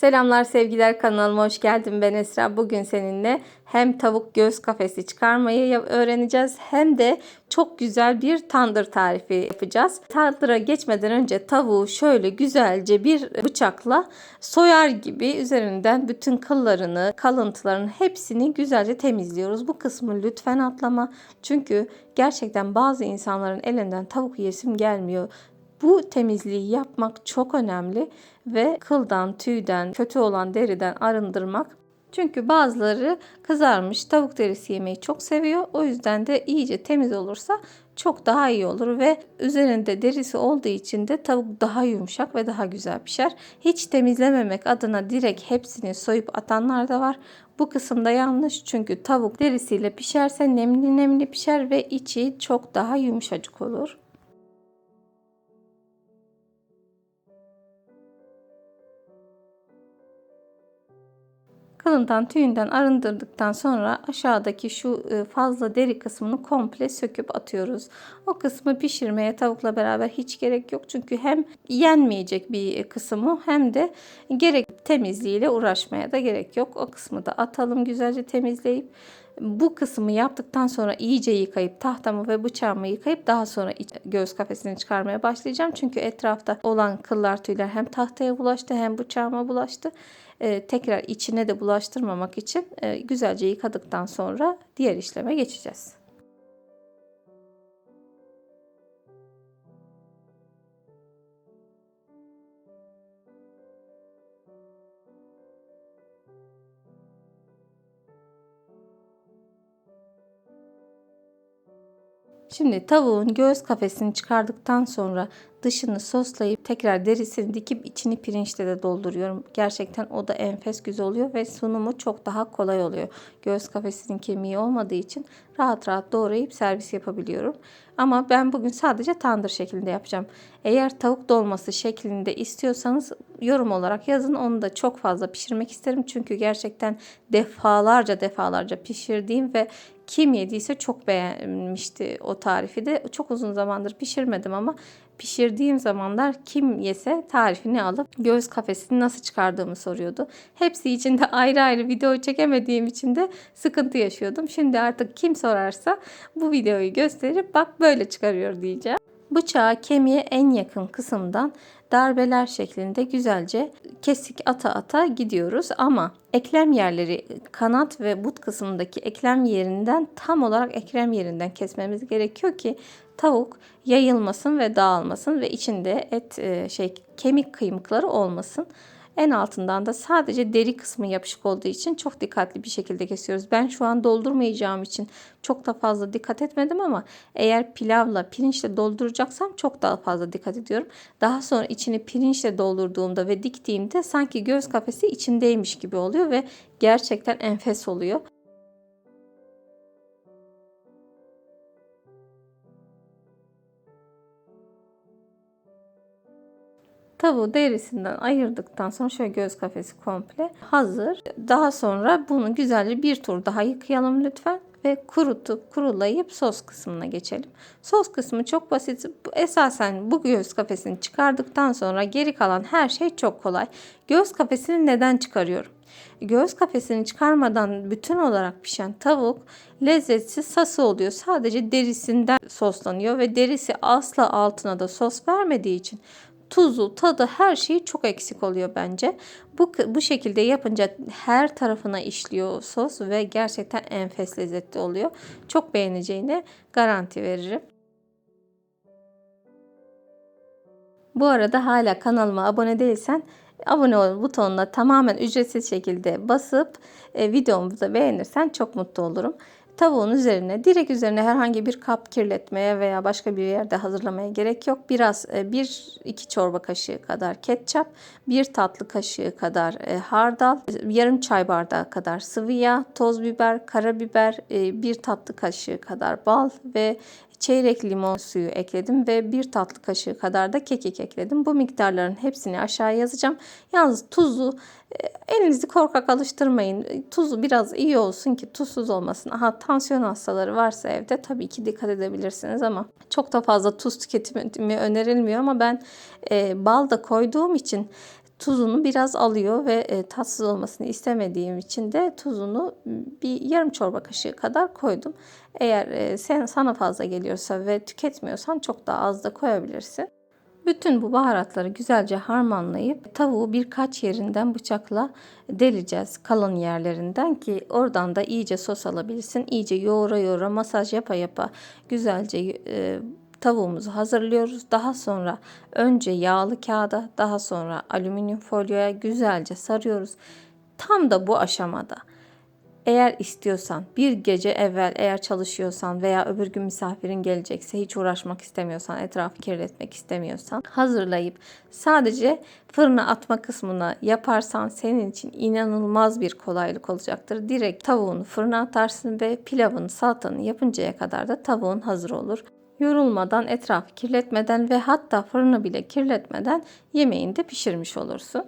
Selamlar sevgiler kanalıma hoş geldin ben Esra. Bugün seninle hem tavuk göğüs kafesi çıkarmayı öğreneceğiz hem de çok güzel bir tandır tarifi yapacağız. Tandıra geçmeden önce tavuğu şöyle güzelce bir bıçakla soyar gibi üzerinden bütün kıllarını, kalıntılarının hepsini güzelce temizliyoruz. Bu kısmı lütfen atlama. Çünkü gerçekten bazı insanların elinden tavuk yesim gelmiyor. Bu temizliği yapmak çok önemli ve kıldan, tüyden, kötü olan deriden arındırmak. Çünkü bazıları kızarmış tavuk derisi yemeyi çok seviyor. O yüzden de iyice temiz olursa çok daha iyi olur ve üzerinde derisi olduğu için de tavuk daha yumuşak ve daha güzel pişer. Hiç temizlememek adına direkt hepsini soyup atanlar da var. Bu kısımda yanlış çünkü tavuk derisiyle pişerse nemli nemli pişer ve içi çok daha yumuşacık olur. Kılından tüyünden arındırdıktan sonra aşağıdaki şu e, fazla deri kısmını komple söküp atıyoruz. O kısmı pişirmeye tavukla beraber hiç gerek yok. Çünkü hem yenmeyecek bir kısmı hem de gerek temizliğiyle uğraşmaya da gerek yok. O kısmı da atalım güzelce temizleyip bu kısmı yaptıktan sonra iyice yıkayıp tahtamı ve bıçağımı yıkayıp daha sonra göğüs kafesini çıkarmaya başlayacağım. Çünkü etrafta olan kıllar tüyler hem tahtaya bulaştı hem bıçağıma bulaştı. Ee, tekrar içine de bulaştırmamak için e, güzelce yıkadıktan sonra diğer işleme geçeceğiz. Şimdi tavuğun göğüs kafesini çıkardıktan sonra dışını soslayıp tekrar derisini dikip içini pirinçle de dolduruyorum. Gerçekten o da enfes güzel oluyor ve sunumu çok daha kolay oluyor. Göğüs kafesinin kemiği olmadığı için rahat rahat doğrayıp servis yapabiliyorum. Ama ben bugün sadece tandır şeklinde yapacağım. Eğer tavuk dolması şeklinde istiyorsanız yorum olarak yazın. Onu da çok fazla pişirmek isterim. Çünkü gerçekten defalarca defalarca pişirdiğim ve kim yediyse çok beğenmişti o tarifi de. Çok uzun zamandır pişirmedim ama pişirdiğim zamanlar kim yese tarifini alıp göğüs kafesini nasıl çıkardığımı soruyordu. Hepsi için de ayrı ayrı video çekemediğim için de sıkıntı yaşıyordum. Şimdi artık kim sorarsa bu videoyu gösterip bak böyle çıkarıyor diyeceğim. Bıçağı kemiğe en yakın kısımdan darbeler şeklinde güzelce kesik ata ata gidiyoruz ama eklem yerleri kanat ve but kısmındaki eklem yerinden tam olarak eklem yerinden kesmemiz gerekiyor ki tavuk yayılmasın ve dağılmasın ve içinde et e, şey kemik kıymıkları olmasın. En altından da sadece deri kısmı yapışık olduğu için çok dikkatli bir şekilde kesiyoruz. Ben şu an doldurmayacağım için çok da fazla dikkat etmedim ama eğer pilavla, pirinçle dolduracaksam çok daha fazla dikkat ediyorum. Daha sonra içini pirinçle doldurduğumda ve diktiğimde sanki göğüs kafesi içindeymiş gibi oluyor ve gerçekten enfes oluyor. Tavuğu derisinden ayırdıktan sonra şöyle göz kafesi komple hazır. Daha sonra bunu güzelce bir tur daha yıkayalım lütfen ve kurutup kurulayıp sos kısmına geçelim. Sos kısmı çok basit. Esasen bu göğüs kafesini çıkardıktan sonra geri kalan her şey çok kolay. Göğüs kafesini neden çıkarıyorum? Göğüs kafesini çıkarmadan bütün olarak pişen tavuk lezzetsiz sası oluyor. Sadece derisinden soslanıyor ve derisi asla altına da sos vermediği için tuzu, tadı her şeyi çok eksik oluyor bence. Bu, bu şekilde yapınca her tarafına işliyor sos ve gerçekten enfes lezzetli oluyor. Çok beğeneceğine garanti veririm. Bu arada hala kanalıma abone değilsen abone ol butonuna tamamen ücretsiz şekilde basıp e, videomu beğenirsen çok mutlu olurum. Tavuğun üzerine direkt üzerine herhangi bir kap kirletmeye veya başka bir yerde hazırlamaya gerek yok. Biraz e, bir iki çorba kaşığı kadar ketçap, bir tatlı kaşığı kadar e, hardal, yarım çay bardağı kadar sıvı yağ, toz biber, karabiber, e, bir tatlı kaşığı kadar bal ve çeyrek limon suyu ekledim ve bir tatlı kaşığı kadar da kekik ekledim. Bu miktarların hepsini aşağıya yazacağım. Yalnız tuzu e, elinizi korkak alıştırmayın. Tuzu biraz iyi olsun ki tuzsuz olmasın. Aha tansiyon hastaları varsa evde tabii ki dikkat edebilirsiniz ama çok da fazla tuz tüketimi önerilmiyor ama ben e, bal da koyduğum için tuzunu biraz alıyor ve e, tatsız olmasını istemediğim için de tuzunu bir yarım çorba kaşığı kadar koydum. Eğer e, sen sana fazla geliyorsa ve tüketmiyorsan çok daha az da koyabilirsin. Bütün bu baharatları güzelce harmanlayıp tavuğu birkaç yerinden bıçakla deleceğiz kalın yerlerinden ki oradan da iyice sos alabilsin. İyice yoğura yoğura masaj yapa yapa güzelce e, tavuğumuzu hazırlıyoruz. Daha sonra önce yağlı kağıda daha sonra alüminyum folyoya güzelce sarıyoruz. Tam da bu aşamada eğer istiyorsan bir gece evvel eğer çalışıyorsan veya öbür gün misafirin gelecekse hiç uğraşmak istemiyorsan etrafı kirletmek istemiyorsan hazırlayıp sadece fırına atma kısmına yaparsan senin için inanılmaz bir kolaylık olacaktır. Direkt tavuğunu fırına atarsın ve pilavını salatanı yapıncaya kadar da tavuğun hazır olur yorulmadan, etrafı kirletmeden ve hatta fırını bile kirletmeden yemeğini de pişirmiş olursun.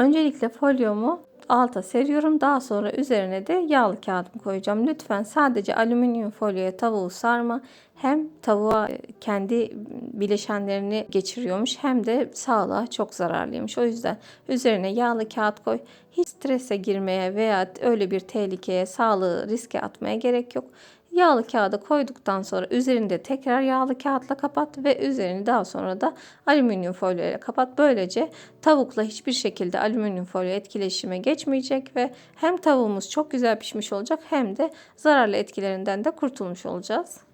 Öncelikle folyomu alta seriyorum. Daha sonra üzerine de yağlı kağıdımı koyacağım. Lütfen sadece alüminyum folyoya tavuğu sarma. Hem tavuğa kendi bileşenlerini geçiriyormuş hem de sağlığa çok zararlıymış. O yüzden üzerine yağlı kağıt koy. Hiç strese girmeye veya öyle bir tehlikeye, sağlığı riske atmaya gerek yok. Yağlı kağıdı koyduktan sonra üzerinde tekrar yağlı kağıtla kapat ve üzerini daha sonra da alüminyum folyo ile kapat. Böylece tavukla hiçbir şekilde alüminyum folyo etkileşime geçmeyecek ve hem tavuğumuz çok güzel pişmiş olacak hem de zararlı etkilerinden de kurtulmuş olacağız.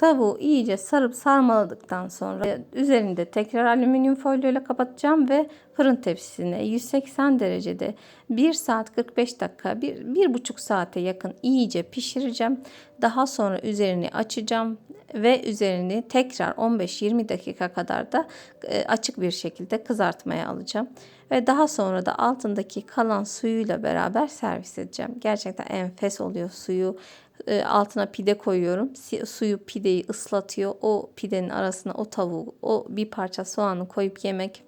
Tavuğu iyice sarıp sarmaladıktan sonra üzerinde tekrar alüminyum folyo ile kapatacağım ve fırın tepsisine 180 derecede 1 saat 45 dakika, 1, 1,5 saate yakın iyice pişireceğim. Daha sonra üzerini açacağım ve üzerini tekrar 15-20 dakika kadar da e, açık bir şekilde kızartmaya alacağım. Ve daha sonra da altındaki kalan suyuyla beraber servis edeceğim. Gerçekten enfes oluyor suyu e, altına pide koyuyorum. Suyu pideyi ıslatıyor. O pidenin arasına o tavuğu, o bir parça soğanı koyup yemek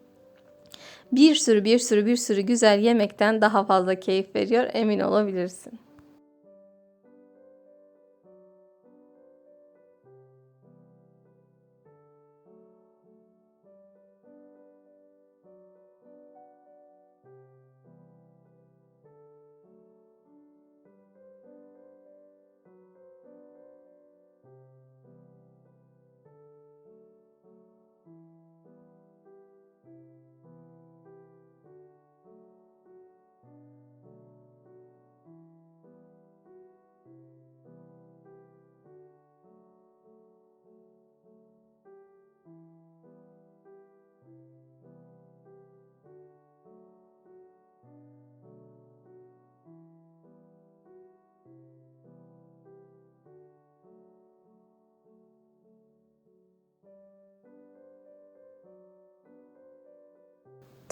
bir sürü bir sürü bir sürü güzel yemekten daha fazla keyif veriyor emin olabilirsin.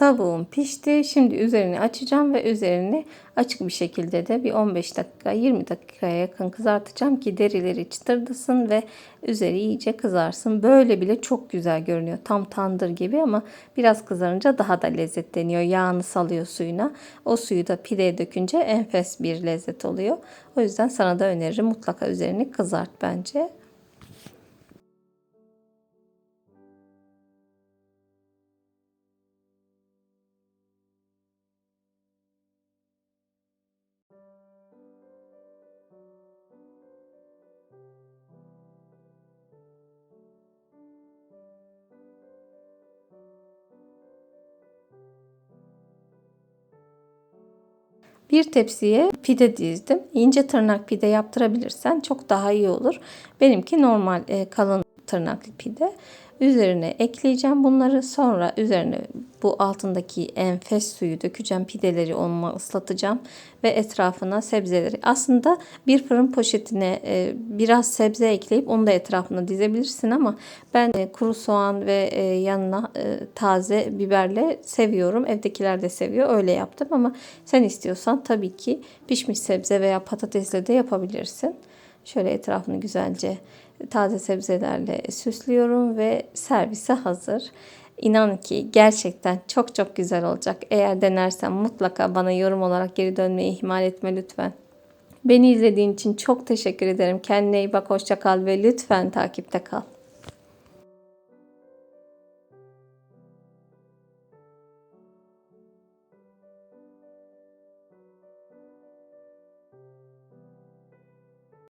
Tavuğum pişti. Şimdi üzerini açacağım ve üzerini açık bir şekilde de bir 15 dakika 20 dakikaya yakın kızartacağım ki derileri çıtırdasın ve üzeri iyice kızarsın. Böyle bile çok güzel görünüyor. Tam tandır gibi ama biraz kızarınca daha da lezzetleniyor. Yağını salıyor suyuna. O suyu da pideye dökünce enfes bir lezzet oluyor. O yüzden sana da öneririm mutlaka üzerini kızart bence. Bir tepsiye pide dizdim. İnce tırnak pide yaptırabilirsen çok daha iyi olur. Benimki normal e, kalın tırnaklı pide. Üzerine ekleyeceğim bunları. Sonra üzerine bu altındaki enfes suyu dökeceğim. Pideleri onunla ıslatacağım. Ve etrafına sebzeleri. Aslında bir fırın poşetine e, biraz sebze ekleyip onu da etrafına dizebilirsin ama ben e, kuru soğan ve e, yanına taze biberle seviyorum. Evdekiler de seviyor. Öyle yaptım ama sen istiyorsan tabii ki pişmiş sebze veya patatesle de yapabilirsin. Şöyle etrafını güzelce taze sebzelerle süslüyorum ve servise hazır. İnan ki gerçekten çok çok güzel olacak. Eğer denersen mutlaka bana yorum olarak geri dönmeyi ihmal etme lütfen. Beni izlediğin için çok teşekkür ederim. Kendine iyi bak, hoşça kal ve lütfen takipte kal.